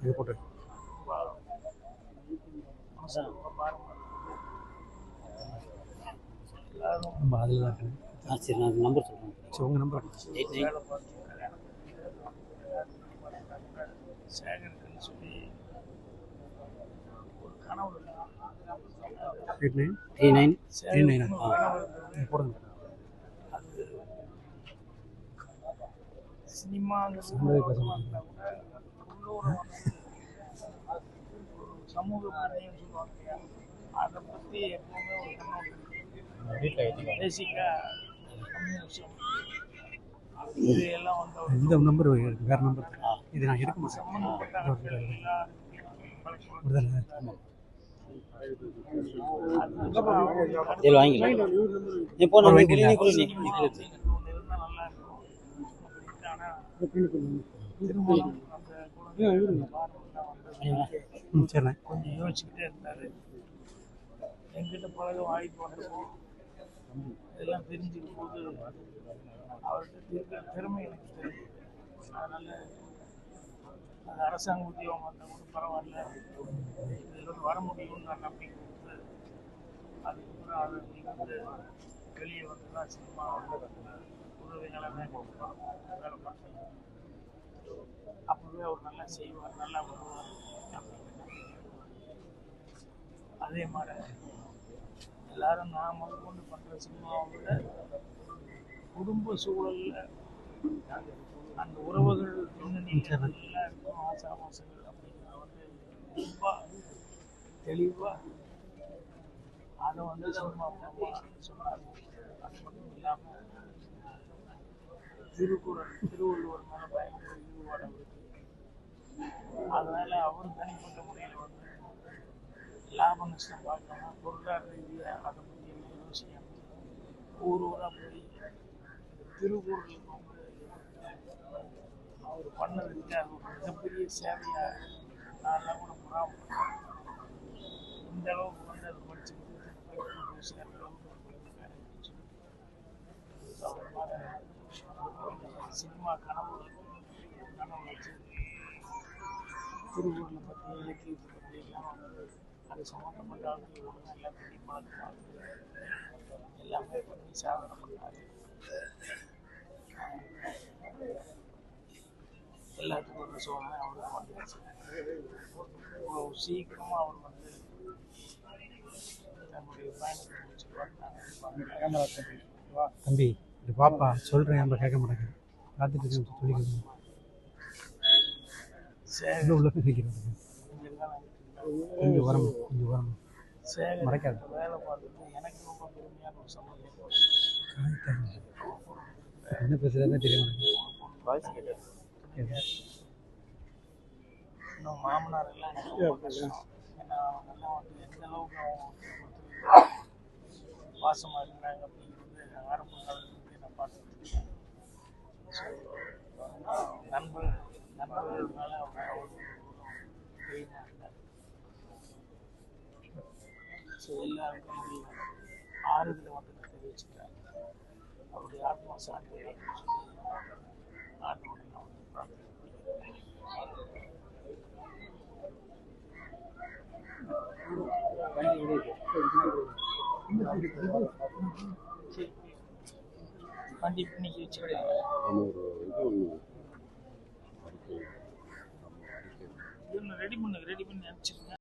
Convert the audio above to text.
இது போட்டு. நம்ம அதில் தான் இருக்கு. ஆ சரி நான் நம்பர் சொல்கிறேன் சரி உங்கள் நம்பர் எயிட் நைன் சேகருக்குன்னு சொல்லி ஒரு கனவு eight nine three nine three nine போடுங்க சினிமாங்கிறது அதை பற்றி எப்பவுமே ஒரு கண்ணோட்டம் பேசிக்காக கம்யூனிஸ்ட் இது எல்லாம் வந்து அவர் இந்த நம்பர் வேறு நம்பர் இது நான் எடுக்க மாட்டேன் வாங்கிக்கலாம் நீ போன ஒரு ம் சரிண்ணே. கொஞ்சம் யோசிச்சுக்கிட்டே இருந்தாரு. என்கிட்ட பழக வாய்ப்பு வந்தப்போ இதெல்லாம் தெரிஞ்சுக்கும் போது அவர்கிட்ட இருக்கிற திறமை எனக்கு தெரியும். அதனால அது அரசாங்க உத்தியோகம் வந்தால் கூட பரவாயில்ல. இதில் வந்து வர முடியும்னு நான் நம்பிக்கை கொடுத்து அதுக்கப்புறம் அது நீங்கள் வந்து வெளியே வந்து தான் சினிமா உதவிகளை வேலை பார்த்தேன் அப்பவே அவர் நல்லா செய்வார் நல்லா வருவார் அதே மாதிரி. எல்லாரும் நான் முதற்கொண்டு பண்ற சினிமாவை விட குடும்ப சூழல்ல அந்த உறவுகள் பின்னணியில் எல்லாம் இருக்கும் ஆசாபாசங்கள் அப்படிங்கிறத வந்து ரொம்ப தெளிவா அதை வந்து சினிமா சொன்னார். அது மட்டும் இல்லாம திருக்குறள் திருவள்ளுவர் மேல பயங்கர ஈடுபாடு அதனால அவர் தனிப்பட்ட முறையில் வந்து லாப நஷ்டம் பார்க்கணும் பொருளாதார ரீதியாக அதை பற்றி எல்லாம் யோசிக்காம ஊர் ஊராக போய் திருக்குறளுக்கு அவர் பண்ணதுக்காக ஒரு மிகப்பெரிய சேவையாக நான்லாம் கூட புறாம இந்த அளவுக்கு வந்து அதை படிச்சுட்டு சேர்ந்த அளவுக்கு அவர் சினிமா கனவு கனவு வச்சு திருக்குறளை பற்றி இலக்கியத்தை பற்றி எல்லாம் அது சம்மந்தப்பட்ட ஆட்கள் பண்ணி பார்த்து எல்லாமே பண்ணி சாதனை பண்ணாரு எல்லாத்துக்கும் ஒரு சோதனை அவருக்கு வந்துருச்சு சீக்கிரமாக அவர் வந்து தன்னுடைய பயணத்தை முடிச்சு பார்த்தாங்க தம்பி இது பாப்பா சொல்கிறேன் நம்ம கேட்க மாட்டேங்க. இருக்கேன் சொல்லிக்கிறேன் சரி. உள்ள நிற்கிறேன் கொஞ்சம் உரம் கொஞ்சம் உரம் மறைக்காது. என்ன பேசுறதுன்னு தெரிய மாட்டேங்குது மாமனார் எல்லாம் எனக்கு ரொம்ப கஷ்டம் ஏன்னா ஸோ எல்லாருக்கும் ஆறுதலை வந்து நான் தெரிவிச்சுட்டேன் அவருடைய ஆத்மா சாந்தி நான் வண்டி இன்னைக்கு வச்சுக்கிட்டேன் ரெடி பண்ணு ரெடி பண்ணி அனுப்பிச்சிருங்க